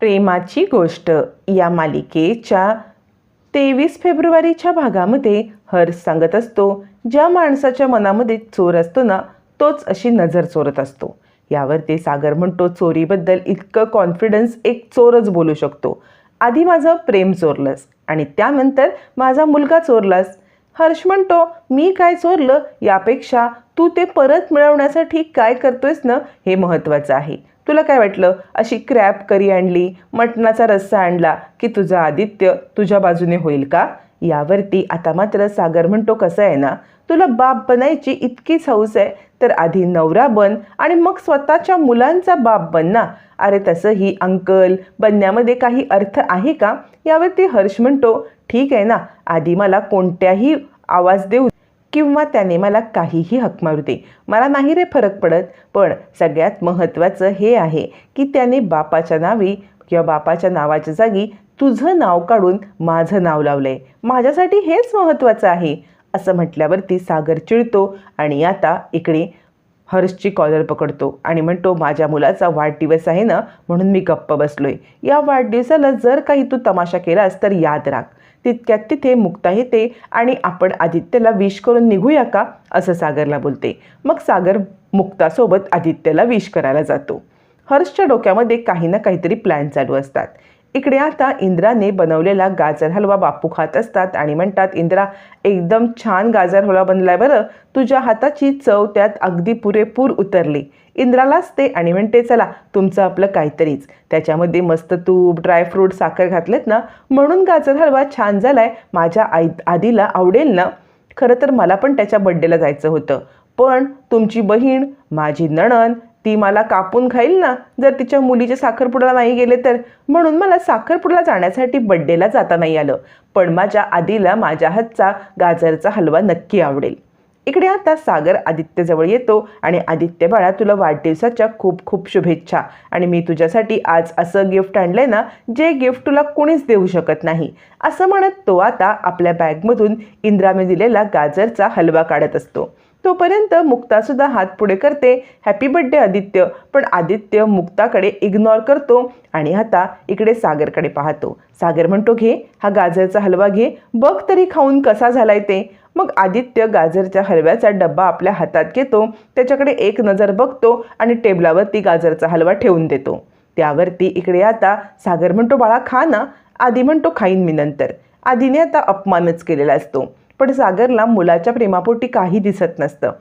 प्रेमाची गोष्ट या मालिकेच्या तेवीस फेब्रुवारीच्या भागामध्ये हर्ष सांगत असतो. ज्या माणसाच्या मनामध्ये चोर असतो ना तोच अशी नजर चोरत असतो. यावर ते सागर म्हणतो चोरीबद्दल इतकं कॉन्फिडन्स एक चोरच बोलू शकतो. आधी माझं प्रेम चोरलंस आणि त्यानंतर माझा मुलगा चोरलास. हर्ष म्हणतो मी काय चोरलं? यापेक्षा तू ते परत मिळवण्यासाठी काय करतोयस ना हे महत्त्वाचं आहे. तुला काय वाटलं? अशी क्रॅप करी आणली मटणाचा रस्सा आणला की तुझा आदित्य तुझ्या बाजूने होईल का? यावरती आता मात्र सागर म्हणतो कसं आहे ना तुला बाप बनायची इतकीच हौस आहे तर आधी नवरा बन आणि मग स्वतःच्या मुलांचा बाप बन ना. अरे तसंही अंकल बनण्यामध्ये काही अर्थ आहे का? यावरती हर्ष म्हणतो ठीक आहे ना आधी मला कोणत्याही आवाज देऊ किंवा त्याने मला काहीही हक मारू दे मला नाही रे फरक पडत पण सगळ्यात महत्त्वाचं हे आहे की त्याने बापाच्या नावी किंवा बापाच्या नावाच्या जागी तुझं नाव काढून माझं नाव लावलं आहे माझ्यासाठी हेच महत्त्वाचं आहे असं म्हटल्यावरती सागर चिडतो आणि आता इकडे हर्षची कॉलर पकडतो आणि म्हणतो माझ्या मुलाचा वाढदिवस आहे ना म्हणून मी गप्प बसलोय. या वाढदिवसाला जर काही तू तमाशा केलास तर याद राख. तितक्यात तिथे मुक्ता येते आणि आपण आदित्यला विश करून निघूया का? असं सागरला बोलते. मग सागर मुक्तासोबत आदित्यला विश करायला जातो. हर्षच्या डोक्यामध्ये काही ना काहीतरी प्लॅन चालू असतात. इकडे आता इंद्राने बनवलेला गाजर हलवा बापू खात असतात आणि म्हणतात इंद्रा एकदम छान गाजर हलवा बनलाय बरं. तुझ्या हाताची चव त्यात अगदी पुरेपूर उतरली. इंद्राला असते आणि म्हणते चला तुमचं आपलं काहीतरीच. त्याच्यामध्ये मस्त तूप ड्रायफ्रूट साखर घातलेत ना म्हणून गाजर हलवा छान झालाय. माझ्या आई आधीला आवडेल ना खरं तर मला पण त्याच्या बड्डेला जायचं होतं. पण तुमची बहीण माझी नणन ती मला कापून खाईल ना जर तिच्या मुलीच्या साखरपुड्याला नाही गेले तर? म्हणून मला साखरपुड्याला जाण्यासाठी बड्डेला जाता नाही आलं. पण माझ्या आधीला माझ्या हातचा गाजरचा हलवा नक्की आवडेल. इकडे आता सागर आदित्यजवळ येतो आणि आदित्य बाळा तुला वाढदिवसाच्या खूप खूप शुभेच्छा. आणि मी तुझ्यासाठी आज असं गिफ्ट आणलंय ना जे गिफ्ट तुला कोणीच देऊ शकत नाही. असं म्हणत तो आता आपल्या बॅगमधून इंद्राने दिलेला गाजरचा हलवा काढत असतो. तोपर्यंत मुक्तासुद्धा हात पुढे करते हॅपी बड्डे आदित्य. पण आदित्य मुक्ताकडे इग्नोर करतो आणि आता इकडे सागरकडे पाहतो. सागर म्हणतो घे हा गाजरचा हलवा घे. बघ तरी खाऊन कसा झालाय ते. मग आदित्य गाजरच्या हलव्याचा डब्बा आपल्या हातात घेतो त्याच्याकडे एक नजर बघतो आणि टेबलावरती गाजरचा हलवा ठेवून देतो. त्यावरती इकडे आता सागर म्हणतो बाळा खा ना. आधी म्हणतो खाईन मी नंतर. आधीने आता अपमानच केलेला असतो. पण सागरला मुलाच्या प्रेमापोटी काही दिसत नसतं.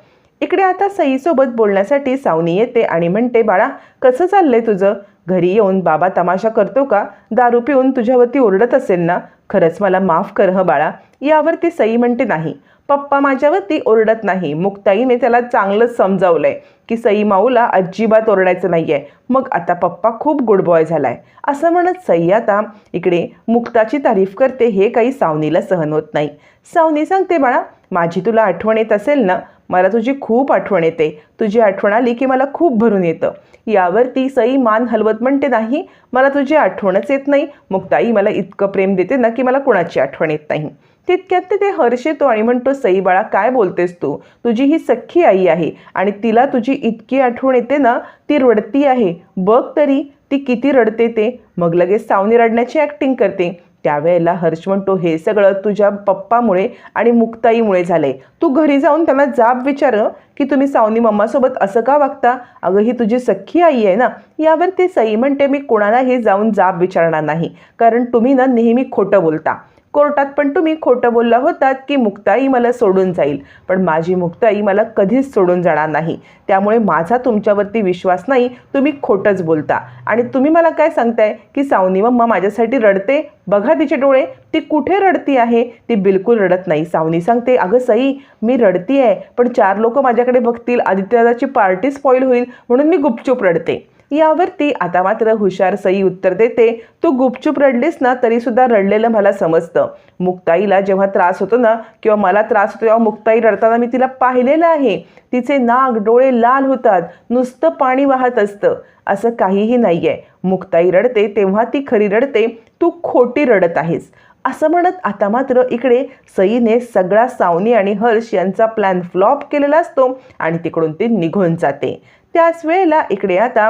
इकडे आता सईसोबत बोलण्यासाठी सावनी येते आणि म्हणते बाळा कसं चाललंय तुझं? घरी येऊन बाबा तमाशा करतो का? दारू पिऊन तुझ्यावरती ओरडत असेल ना? खरंच मला माफ कर ह बाळा. यावरती सई म्हणते नाही. पप्पा माझ्यावरती ओरडत नाही. मुक्ताईने त्याला चांगलंच समजावलंय की सई माऊला अजिबात ओरडायचं नाही आहे मग आता पप्पा खूप गुड बॉय झालाय. असं म्हणत सई आता इकडे मुक्ताची तारीफ करते हे काही सावनीला सहन होत नाही. सावनी सांगते बाळा माझी तुला आठवण येत असेल ना मला तुझी खूप आठवण येते. तुझी आठवण आली की मला खूप भरून येतं. यावरती सई मान हलवत म्हणते नाही मला तुझी आठवणच येत नाही. मग ताई मला इतकं प्रेम देते ना की मला कुणाची आठवण येत नाही. तितक्यात ते ते हर्ष येतो आणि म्हणतो सई बाळा काय बोलतेस तू? तुझी ही सख्खी आई आहे आणि तिला तुझी इतकी आठवण येते ना ती रडती आहे. बघ तरी ती किती रडते ते. मग लगेच सावनी रडण्याची ॲक्टिंग करते. त्यावेळेला हर्ष म्हणतो हे सगळं तुझ्या पप्पामुळे आणि मुक्ताईमुळे झालंय. तू घरी जाऊन त्यांना जाब विचार की तुम्ही सावनी मम्मासोबत असं का वागता? अगं ही तुझी सख्खी आई आहे ना यावर ती सई म्हणते मी कोणालाही जाऊन जाब विचारणार नाही कारण तुम्ही ना नेहमी खोटं बोलता. कोर्टात पण तुम्ही खोटं बोलला होतात की मुक्ताई मला सोडून जाईल. पण माझी मुक्ताई मला कधीच सोडून जाणार नाही. त्यामुळे माझा तुमच्यावरती विश्वास नाही तुम्ही खोटंच बोलता. आणि तुम्ही मला काय सांगताय? की सावनी मम्मा माझ्यासाठी रडते? बघा तिचे डोळे. ती कुठे रडती आहे? ती बिलकुल रडत नाही. सावनी सांगते अगं सई मी रडती आहे पण चार लोक माझ्याकडे बघतील. आदित्यदाची पार्टी स्पॉईल होईल म्हणून मी गुपचूप रडते. यावरती आता मात्र हुशार सई उत्तर देते तू गुपचूप रडलीस ना तरीसुद्धा रडलेलं मला समजतं. मुक्ताईला जेव्हा त्रास होतो ना किंवा मला त्रास होतो तेव्हा मुक्ताई रडताना मी तिला पाहिलेलं आहे. तिचे नाक डोळे लाल होतात नुसतं पाणी वाहत असतं. असं काहीही नाही आहे मुक्ताई रडते तेव्हा ती खरी रडते तू खोटी रडत आहेस. असं म्हणत आता मात्र इकडे सईने सगळा सावनी आणि हर्ष यांचा प्लॅन फ्लॉप केलेला असतो आणि तिकडून ती निघून जाते. त्याच वेळेला इकडे आता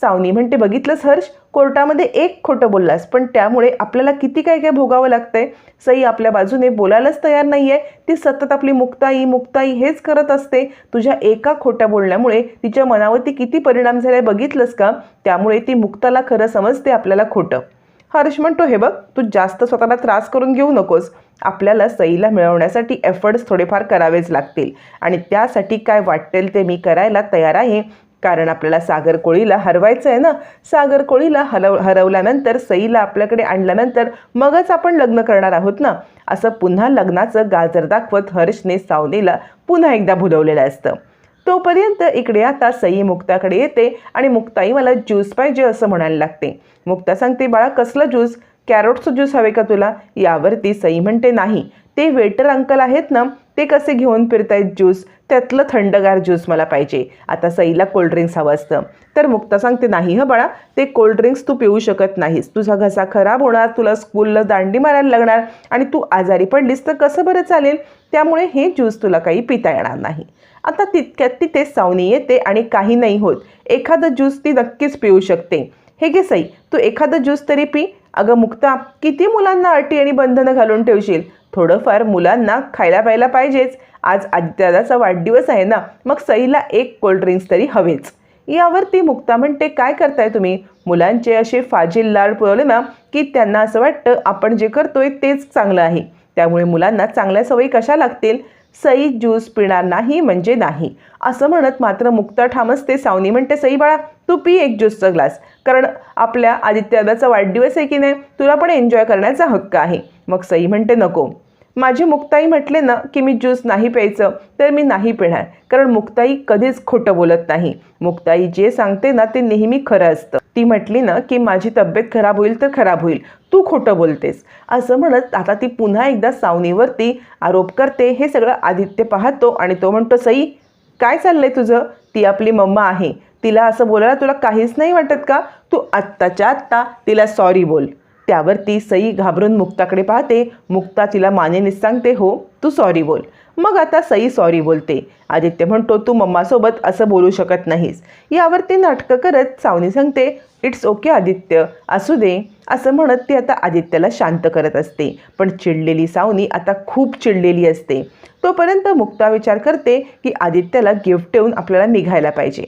सावनी म्हणते बघितलंस हर्ष? कोर्टामध्ये एक खोटं बोललास पण त्यामुळे आपल्याला किती काय काय भोगावं लागतंय? सई आपल्या बाजूने बोलायलाच तयार नाही आहे ती सतत आपली मुक्ताई मुक्ताई हेच करत असते. तुझ्या एका खोट्या बोलण्यामुळे तिच्या मनावरती किती परिणाम झाले बघितलंस का? त्यामुळे ती मुक्ताला खरं समजते आपल्याला खोटं. हर्ष म्हणतो हे बघ तू जास्त स्वतःला त्रास करून घेऊ नकोस. आपल्याला सईला मिळवण्यासाठी एफर्ट्स थोडेफार करावेच लागतील. आणि त्यासाठी काय वाटेल ते मी करायला तयार आहे. कारण आपल्याला सागर कोळीला हरवायचं आहे ना सागर कोळीला हलव हरवल्यानंतर सईला आपल्याकडे आणल्यानंतर मगच आपण लग्न करणार आहोत ना? असं पुन्हा लग्नाचं गाजर दाखवत हर्षने सावनीला पुन्हा एकदा भुलवलेलं असतं. तोपर्यंत इकडे आता सई मुक्ताकडे येते आणि मुक्ताई मला ज्यूस पाहिजे असं म्हणायला लागते. मुक्ता सांगते बाळा कसलं ज्यूस? कॅरोटचं ज्यूस हवे का तुला? यावरती सई म्हणते नाही. ते वेटर अंकल आहेत ना ते कसे घेऊन फिरतायत ज्यूस? त्यातलं थंडगार ज्यूस मला पाहिजे. आता सईला कोल्ड्रिंक्स हवं असतं. तर मुक्ता सांगते नाही हं बाळा ते कोल्ड्रिंक्स तू पिऊ शकत नाहीस. तुझा घसा खराब होणार तुला स्कूलला दांडी मारायला लागणार आणि तू आजारी पडलीस तर कसं बरं चालेल? त्यामुळे हे ज्यूस तुला काही पिता येणार नाही. आता तितक्यात ती ते सावनी येते आणि काही नाही होत. एखादं ज्यूस ती नक्कीच पिऊ शकते. हे घे सई तू एखादं ज्यूस तरी पी. अगं मुक्ता किती मुलांना अटी आणि बंधनं घालून ठेवशील? थोडंफार मुलांना खायला प्यायला पाहिजेच. आज आदित्यदाचा वाढदिवस आहे ना मग सईला एक कोल्ड्रिंक्स तरी हवेच. यावरती मुक्ता म्हणते काय करताय तुम्ही? मुलांचे असे फाजील लाड पुरवले ना की त्यांना असं वाटतं आपण जे करतोय तेच चांगलं आहे. त्यामुळे मुलांना चांगल्या सवयी कशा लागतील? सई ज्यूस पिणार नाही म्हणजे नाही. असं म्हणत मात्र मुक्ता ठामच सावनी म्हणते सई बाळा तू पी एक ज्यूसचा ग्लास. कारण आपल्या आदित्यदाचा वाढदिवस आहे की नाही तुला पण एन्जॉय करण्याचा हक्क आहे. मग सई म्हणते नको. माझी मुक्ताई म्हटले ना की मी ज्यूस नाही प्यायचं तर मी नाही पिणार. कारण मुक्ताई कधीच खोटं बोलत नाही. मुक्ताई जे सांगते ना ते नेहमी खरं असतं. ती म्हटली ना की माझी तब्येत खराब होईल तर खराब होईल. तू खोटं बोलतेस. असं म्हणत आता ती पुन्हा एकदा सावनीवरती आरोप करते. हे सगळं आदित्य पाहतो आणि तो म्हणतो सई काय चाललंय तुझं? ती आपली मम्मा आहे. तिला असं बोलायला तुला काहीच नाही वाटत का? तू आत्ताच्या आत्ता तिला सॉरी बोल. त्यावर ती सई घाबरून मुक्ताकडे पाहते. मुक्ता तिला मानेनीच सांगते हो तू सॉरी बोल. मग आता सई सॉरी बोलते. आदित्य म्हणतो तू मम्मासोबत असं बोलू शकत नाहीस. यावर ती नाटकं करत सावनी सांगते इट्स ओके आदित्य. असू दे. असं म्हणत ती आता आदित्यला शांत करत असते. पण चिडलेली सावनी आता खूप चिडलेली असते. तोपर्यंत मुक्ता विचार करते की आदित्यला गिफ्ट ठेवून आपल्याला निघायला पाहिजे.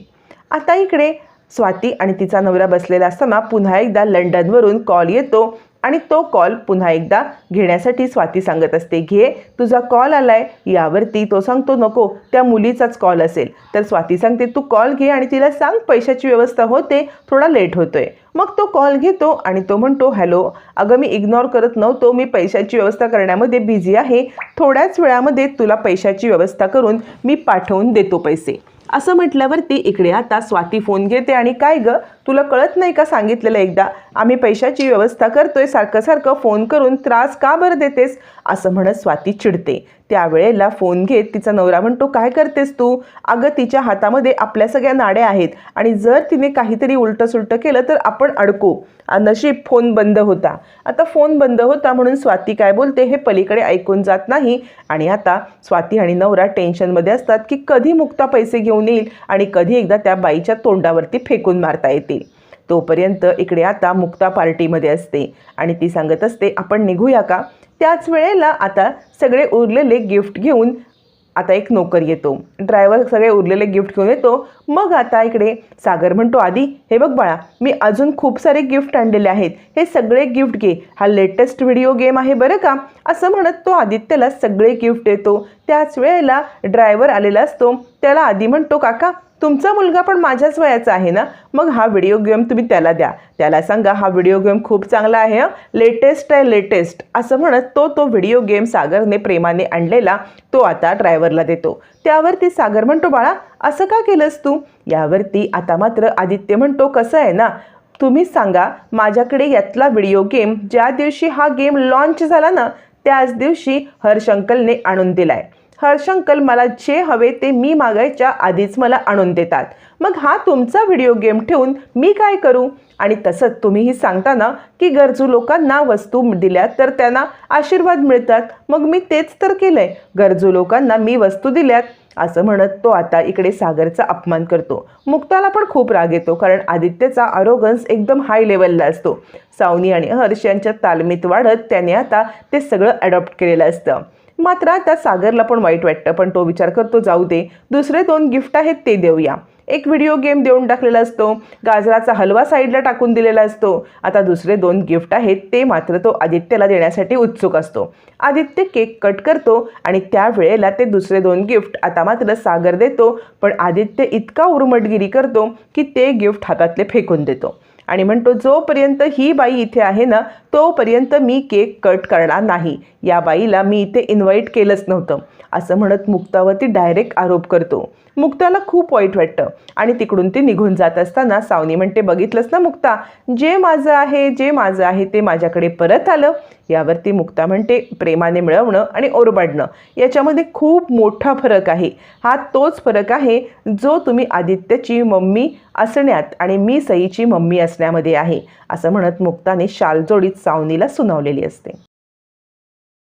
आता इकडे स्वाती आणि तिचा नवरा बसलेला असताना पुन्हा एकदा लंडनवरून कॉल येतो आणि तो कॉल पुन्हा एकदा घेण्यासाठी स्वाती सांगत असते घे तुझा कॉल आलाय. यावरती तो सांगतो नको त्या मुलीचाच कॉल असेल. तर स्वाती सांगते तू कॉल घे आणि तिला सांग पैशाची व्यवस्था होते थोडा लेट होतोय. मग तो कॉल घेतो आणि तो म्हणतो हॅलो अगं मी इग्नोर करत नव्हतो मी पैशाची व्यवस्था करण्यामध्ये बिझी आहे. थोड्याच वेळामध्ये तुला पैशाची व्यवस्था करून मी पाठवून देतो पैसे. असं म्हटल्यावरती इकडे आता स्वाती फोन घेते आणि काय गं? तुला कळत नाही का सांगितलेलं एकदा? आम्ही पैशाची व्यवस्था करतोय सारखं सारखं फोन करून त्रास का बरं देतेस? असं म्हणत स्वाती चिडते. त्यावेळेला फोन घेत तिचा नवरा म्हणतो काय करतेस तू? अगं तिच्या हातामध्ये आपल्या सगळ्या नाड्या आहेत आणि जर तिने काहीतरी उलटं सुलटं केलं तर आपण अडकू. नशीब फोन बंद होता. आता फोन बंद होता म्हणून स्वाती काय बोलते हे पलीकडे ऐकून जात नाही आणि आता स्वाती आणि नवरा टेन्शनमध्ये असतात की कधी मुक्ता पैसे घेऊन येईल आणि कधी एकदा त्या बाईच्या तोंडावरती फेकून मारता येते. तोपर्यंत इकडे आता मुक्ता पार्टीमध्ये असते. आणि ती सांगत असते आपण निघूया का? त्याच वेळेला आता सगळे उरलेले गिफ्ट घेऊन आता एक नोकर येतो. ड्रायव्हर सगळे उरलेले गिफ्ट घेऊन येतो. मग आता इकडे सागर म्हणतो आधी हे बघ बाळा मी अजून खूप सारे गिफ्ट आणलेले आहेत. हे सगळे गिफ्ट घे. हा लेटेस्ट व्हिडिओ गेम आहे बरं का? असं म्हणत तो आदित्यला सगळे गिफ्ट देतो. त्याच वेळेला ड्रायव्हर आलेला असतो. त्याला आधी म्हणतो काका तुमचा मुलगा पण माझ्याच वयाचा आहे ना? मग हा व्हिडिओ गेम तुम्ही त्याला द्या. त्याला सांगा हा व्हिडिओ गेम खूप चांगला आहे लेटेस्ट आहे लेटेस्ट असं म्हणत तो तो व्हिडिओ गेम सागरने प्रेमाने आणलेला तो आता ड्रायव्हरला देतो. त्यावरती सागर म्हणतो बाळा असं का केलंस तू? यावरती आता मात्र आदित्य म्हणतो कसं आहे ना? तुम्हीच सांगा माझ्याकडे यातला व्हिडिओ गेम ज्या दिवशी हा गेम लॉन्च झाला ना त्याच दिवशी हर्ष अंकलने आणून आहे हर्षंकल मला जे हवे ते मी मागायच्या आधीच मला आणून देतात. मग हा तुमचा व्हिडिओ गेम ठेवून मी काय करू? आणि तसंच तुम्हीही सांगताना की गरजू लोकांना वस्तू दिल्या तर त्यांना आशीर्वाद मिळतात. मग मी तेच तर केलंय. गरजू लोकांना मी वस्तू दिल्यात. असं म्हणत तो आता इकडे सागरचा अपमान करतो. मुक्ताला पण खूप राग येतो कारण आदित्यचा आरोगन्स एकदम हाय लेवलला असतो. सावनी आणि हर्ष यांच्या तालमीत वाढत त्याने आता ते सगळं अडॉप्ट केलेलं असतं. मात्र आता सागरला पण वाईट वाटतं पण तो विचार करतो जाऊ दे दुसरे दोन गिफ्ट आहेत ते देऊया. एक व्हिडिओ गेम देऊन टाकलेला असतो गाजराचा हलवा साईडला टाकून दिलेला असतो. आता दुसरे दोन गिफ्ट आहेत ते मात्र तो आदित्यला देण्यासाठी उत्सुक असतो. आदित्य केक कट करतो आणि त्यावेळेला ते दुसरे दोन गिफ्ट आता मात्र सागर देतो पण आदित्य इतका उर्मटगिरी करतो की ते गिफ्ट हातातले फेकून देतो. आणि म्हणतो जोपर्यंत ही बाई इथे आहे ना तोपर्यंत मी केक कट करणार नाही. या बाईला मी इथे इन्व्हाइट केलंच नव्हतं. असं म्हणत मुक्तावरती डायरेक्ट आरोप करतो. मुक्ताला खूप वाईट वाटतं. आणि तिकडून ती निघून जात असताना सावनी म्हणते बघितलंच ना मुक्ता जे माझं आहे जे माझं आहे ते माझ्याकडे परत आलं. यावरती मुक्ता म्हणते प्रेमाने मिळवणं आणि ओरबाडणं याच्यामध्ये खूप मोठा फरक आहे. हा तोच फरक आहे जो तुम्ही आदित्यची मम्मी असण्यात आणि मी सईची मम्मी असण्यामध्ये आहे असं म्हणत मुक्ताने शालजोडीत सावनीला सुनावलेली असते.